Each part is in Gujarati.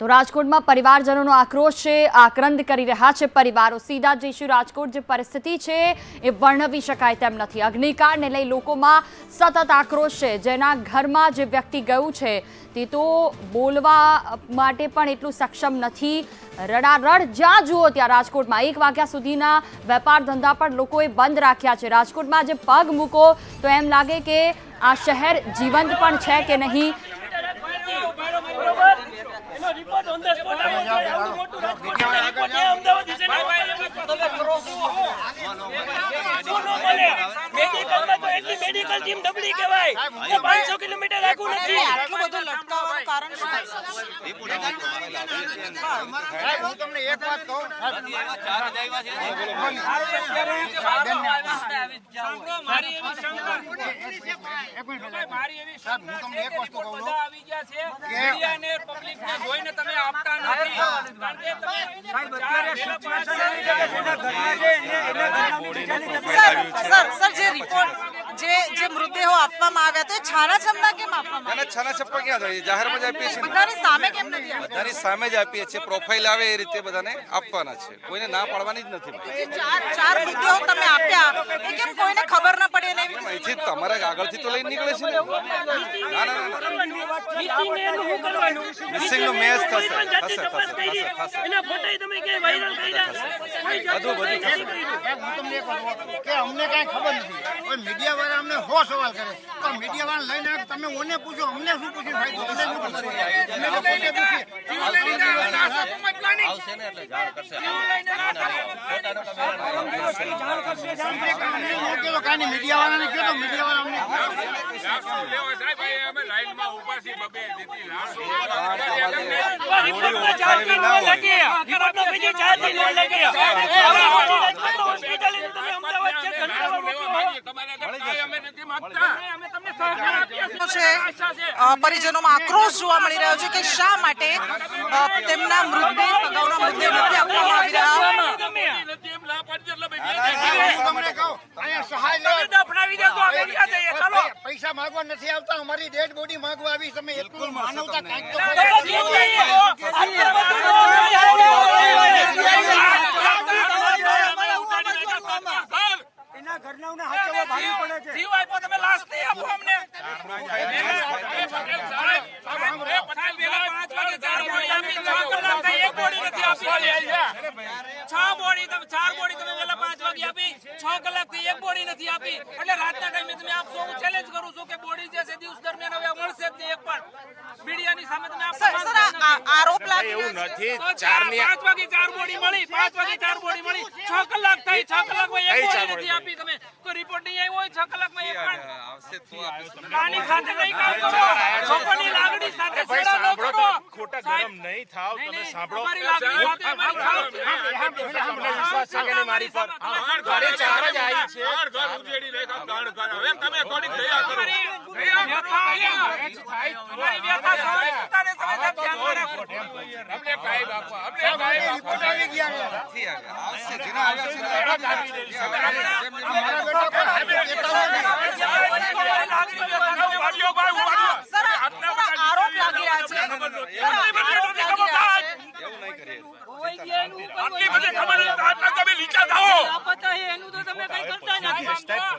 તો રાજકોટમાં પરિવારજનોનો આક્રોશ છે, આક્રંદ કરી રહ્યા છે પરિવારો. સીધા જઈશું રાજકોટ જે પરિસ્થિતિ છે, એ વર્ણવી શકાય તેમ નથી. અગ્નિકાંડને લઈ લોકોમાં સતત આક્રોશ છે. જેના ઘરમાં જે વ્યક્તિ ગયું છે, તે તો બોલવા માટે પણ એટલું સક્ષમ નથી. રડારડ, જ્યાં જુઓ ત્યાં રાજકોટમાં. એક વાગ્યા સુધીના વેપાર ધંધા પણ લોકોએ બંધ રાખ્યા છે. રાજકોટમાં જે પગ મૂકો, તો એમ લાગે કે આ શહેર જીવંત પણ છે કે નહીં? એનો રિપોર્ટ ઓન ધ સ્પોટ આવ્યો મોટું રાજકોટનું રિપોર્ટ છે અમદાવાદ વિશે ના હોય. શું મેડિકલમાં તો એટલી મેડિકલ ટીમ નબળી કહેવાય 500 કિલોમીટર આઘું નથી. આટલું બધું લટકાવવાનું કારણ હું તમને એક વાત કહું. મારી એવી શંકા. મારી એવી સાહેબ, કહું છું. મીડિયાને પબ્લિકને જોઈને તમે આપતા નથી. કારણ કે તમે સર સર સર જે રિપોર્ટ જે જે મૃતદેહો આપવામાં આવ્યા તો એ છાનાછમના કેમ આપવામાં અને છાના છપ્પા ક્યાં જોઈએ જાહેરમાં જ આપીએ છીએ બધાની સામે કેમ નથી આપ્યા? બધાની સામે જ આપીએ છીએ. પ્રોફાઇલ આવે એ રીતે બધાને આપવાના છે. કોઈને ના પાડવાની જ નથી ચાર ચાર મૃતદેહો તમે આપ્યા એ કેમ કોઈને ખબર ના પડે ને? અહીંથી તમારા આગળથી તો લઈને નીકળે છે ને ના ના ના. મિસિંગનું મેચ થશે. થશે, થશે, થશે. એના ફોટા તમે કે વાયરલ કર્યા? બધું, બધું હું તમને એક વાત કે અમને કાંઈ ખબર નથી. કોઈ મીડિયા વાળા અમને હો સવાલ કરે તો મીડિયા વાળા લઈને તમે ઓને પૂછો અમને શું પૂછ્યું? ભાઈ અમને શું પૂછ્યું? અમે તો કોઈને પૂછીએ. ચાર્જિંગ ન લાગે. રિપોર્ટમાં બીજી ચાર્જિંગ ન લાગે. હોસ્પિટલ તમે અમદાવાદ છે ઘંટાવા મોકલો. આપીએ છીએ. છે અ, પરિજનોમાં આક્રોશ જોવા મળી રહ્યો છે કે શા માટે તેમના મૃતદેહ સગાઉના મૃતદેહ નથી આપવામાં આવી રહ્યા ગમે. હું તમને કહું અહીંયા સહાય લેવા દફનાવી દે તો અમે ક્યાં જઈએ? ચાલો. માંગવા નથી આવતા. અમારી ડેડ બોડી માંગવા આવી તમે એટલું માનવતા કાંઈક તો એના ઘરનાઓને હાચવવા ભારી પડે છે. જીવ આપ્યો તમે લાશ નહીં આપો અમને. છ બોડી તમે ચાર બોડી તમે વહેલા પાંચ વાગે આપી છ કલાકથી એક બોડી નથી આપી એટલે રાતના ટાઈમે તમે આપશો હું ચેલેન્જ કરું છું કે બોડી જે છે દિવસ દરમિયાન હવે મળશે જ નહીં એક પણ મીડિયાની સામે તમે આરોપ લાગી એવું નથી ની વાગે ચાર બોડી મળી પાંચ વાગે ચાર બોડી મળી છ કલાક થઈ છ કલાકમાં એક બોડી નથી આપી તમે તો રિપોર્ટ નહીં આવ્યો હોય છ કલાકમાં એક પણ આવશે તો આપીશું. આની સાથે નહીં કામ કરો લોકોની લાગણી સાથે છેડા ન સાંભળો કરો તો ખોટા ગરમ નહીં થાવ તમે સાંભળો તમારી લાગણી સાથે વિશ્વાસ છે કે મારી પર ઘરે ચાર જ આવી છે તમે આરોપ લાગી રહ્યા છે.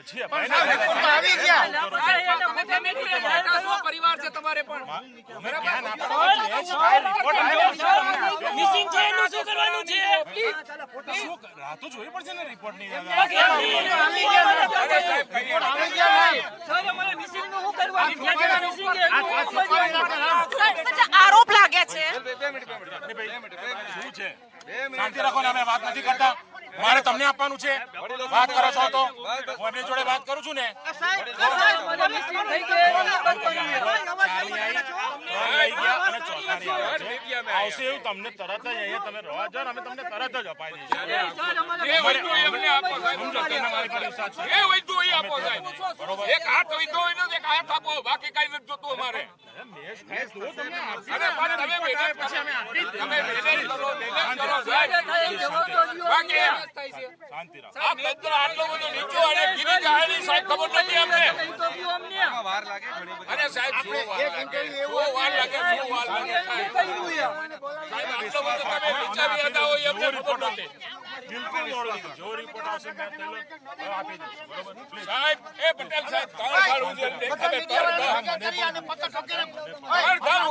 આવી ગયા આ એને ખોટે મેકલી જાય. સો પરિવાર છે તમારે પણ અમે ધ્યાન આપવાનું છે. એ સિવાય રિપોર્ટ આવ્યો છે તમને. મિસિંગ છે એનું શું કરવાનું છે? પડશે ને નું આરોપ લાગે છે શું છે શાંતિ રાખો ને અમે વાત નથી. કરતા મારે તમને આપવાનું છે વાત કરો છો તો હું એમની જોડે વાત કરું છું ને ચાલી આવી, ત્રણ લઈ ગયા અને ચોથાની આવે છે. આવશે એવું તમને તરત જ અહીંયા તમે રવા જાઓ અમે તમને તરત જ અપાઈ દઈશું. છે એક હાથ હોય તો એનો એક હાથ આપો. બાકી કઈ નથી જોતું અમારે. તમે રિપોર્ટ આવે મહેનત પછી અમે આપી જ તમે દઈશું. મહેનત કરો મહેનત કરો સાહેબ બાકી શાંતિ આ તંત્ર આટલો બધો નીચો અને ગીરી સાહેબ ખબર નથી અમને. વાર લાગે અરે સાહેબ શું વાર લાગે? શું વાર લાગે? શું વાર લાગે સાહેબ? એવું બધું તમે વિચારી હતા હોય એમને ખબર નથી. બિલકુલ મોડું કીધું જેવો રિપોર્ટ આવશે મેં પેલો આપી દઈશ. બરોબર? સાહેબ એ પટેલ સાહેબ ત્રણ ગાળ દેખાડે ત્રણ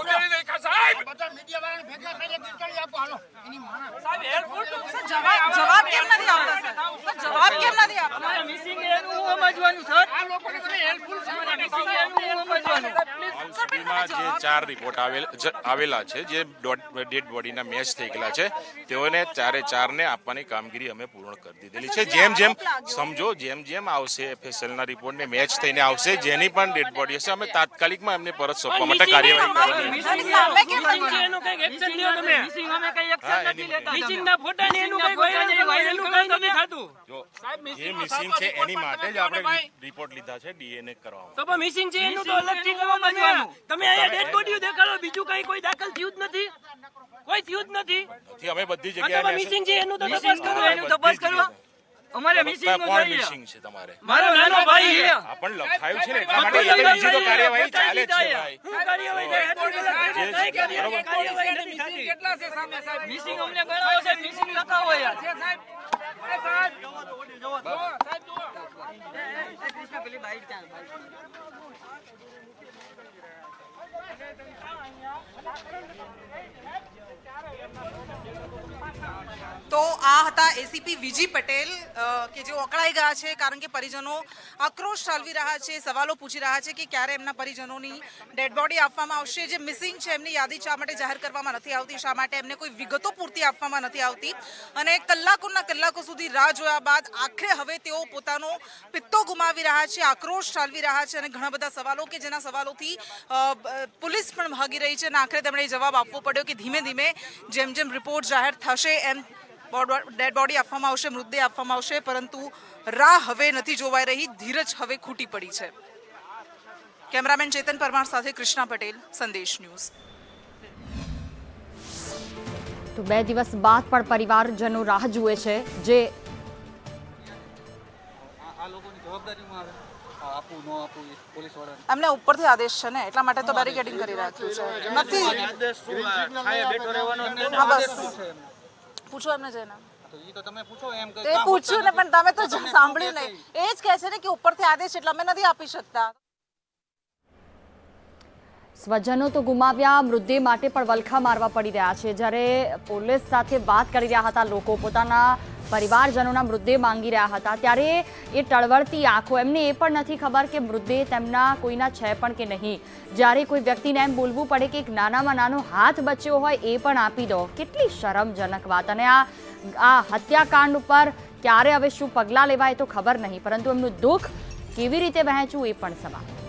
ત્રણ દેખા સાહેબ. બધા મીડિયા વાળાને ભેગા કરીને કીર્તણી આપો. હાલો. એની માના સાહેબ હેલ્પફુલ જવાબ જવાબ કેમ નથી આપતા સર કેમ નથી આપતા મિસિંગ એનું સમજવાનું સર આ લોકોને તમે હેલ્પફુલ શા માટે મિસિંગ એનું સમજવાનું. જે ચાર રિપોર્ટ આવેલ આવેલા છે જે ડેડ બોડીના મેચ થઈ ગયેલા છે તેઓને ચારે ચારને આપવાની કામગીરી અમે પૂર્ણ કરી દીધેલી છે. જેમ જેમ સમજો જેમ જેમ આવશે એફએસએલના રિપોર્ટને મેચ થઈને આવશે જેની પણ ડેડ બોડી હશે અમે તાત્કાલિકમાં એમને પરત સોંપવા માટે કાર્યવાહી કેમ મિસિંગ નથી છે એનું કઈ એક્શન લ્યો તમે. મિસિંગ અમે કઈ એક્શન નથી લેતા મિસિંગ ના ફોટા ને એનું કઈ વાયરલ એનું કઈ નથી થતું. જો સાહેબ મિસિંગ મિસિંગ છે એની માટે જ આપણે રિપોર્ટ લીધા છે ડીએનએ કરવામાં તો પણ મિસિંગ છે એનું તો અલગથી સમજવાનું તમે અહીંયા ડેડ બોડી દેખાડો બીજું કઈ કોઈ દાખલ થયું જ નથી. કોઈ થયું જ નથી. અમે બધી જગ્યા જગ્યાએ મિસિંગ છે એનું તો તપાસ કરો એનું તપાસ કરો અમારે મિસિંગ કોણ મિસિંગ છે તમારે? મારો નાનો ભાઈ છે. પણ લખાયું છે ને એટલા માટે બીજી તો કાર્યવાહી ચાલે છે ભાઈ. શું કાર્યવાહી કાર્યવાહી બરોબર. કાર્યવાહી નથી થતી. મિસિંગ અમને ગણાવો છે. મિસિંગ લખાવો યાર તો આ હતા એસીપી વિજી પટેલ કે જેઓ અકળાઈ ગયા છે કારણ કે પરિજનો આક્રોશ ઠાલવી રહ્યા છે, સવાલો પૂછી રહ્યા છે કે ક્યારે એમના પરિજનોની ડેડ બોડી આપવામાં આવશે. જે મિસિંગ છે, એમની યાદી શા માટે જાહેર કરવામાં નથી આવતી, શા માટે એમને કોઈ વિગતો પૂરતી આપવામાં નથી આવતી? અને કલાકોના કલાકો સુધી રાહ જોયા બાદ આખરે હવે તેઓ પોતાનો પિત્તો ગુમાવી રહ્યા છે, આક્રોશ ઠાલવી રહ્યા છે અને ઘણા બધા સવાલો કે જેના સવાલોથી પોલીસ પણ ભાગી રહી છે અને આખરે તેમણે જવાબ આપવો પડ્યો કે ધીમે ધીમે જેમ જેમ રિપોર્ટ જાહેર થશે, એમ ડેડ બોડી આપવામાં આવશે મૃતદેહ આપવામાં આવશે પરંતુ રાહ હવે નથી જોવાઈ રહી ધીરજ હવે ખૂટી પડી છે. કેમેરામેન ચેતન પરમાર સાથે કૃષ્ણા પટેલ સંદેશ ન્યૂઝ. તો બે દિવસ બાદ પણ પરિવારજનો રાહ જુએ છે જે એમને ઉપરથી આદેશ છે ને એટલા માટે તો બેરિકેડિંગ કરી રાખ્યું છે. નથી પૂછો એમને જઈને. તે પૂછ્યું ને પણ તમે તો જ સાંભળ્યું નહીં. એ જ કહે છે ને કે ઉપરથી આદેશ એટલે અમે નથી આપી શકતા. સ્વજનો તો ગુમાવ્યા મૃતદેહ માટે પણ વલખા મારવા પડી રહ્યા છે. જ્યારે પોલીસ સાથે વાત કરી રહ્યા હતા લોકો પોતાના પરિવારજનોના મૃતદેહ માંગી રહ્યા હતા. ત્યારે એ ટળવળતી આંખો, એમને એ પણ નથી ખબર કે મૃતદેહ તેમના કોઈના છે પણ કે નહીં. જ્યારે કોઈ વ્યક્તિને એમ બોલવું પડે કે એક નાનામાં નાનો હાથ બચ્યો હોય, એ પણ આપી દો. કેટલી શરમજનક વાત. અને આ આ હત્યાકાંડ ઉપર ક્યારે હવે શું પગલાં લેવાય તો ખબર નહીં. પરંતુ એમનું દુઃખ કેવી રીતે વહેંચવું એ પણ સવાલ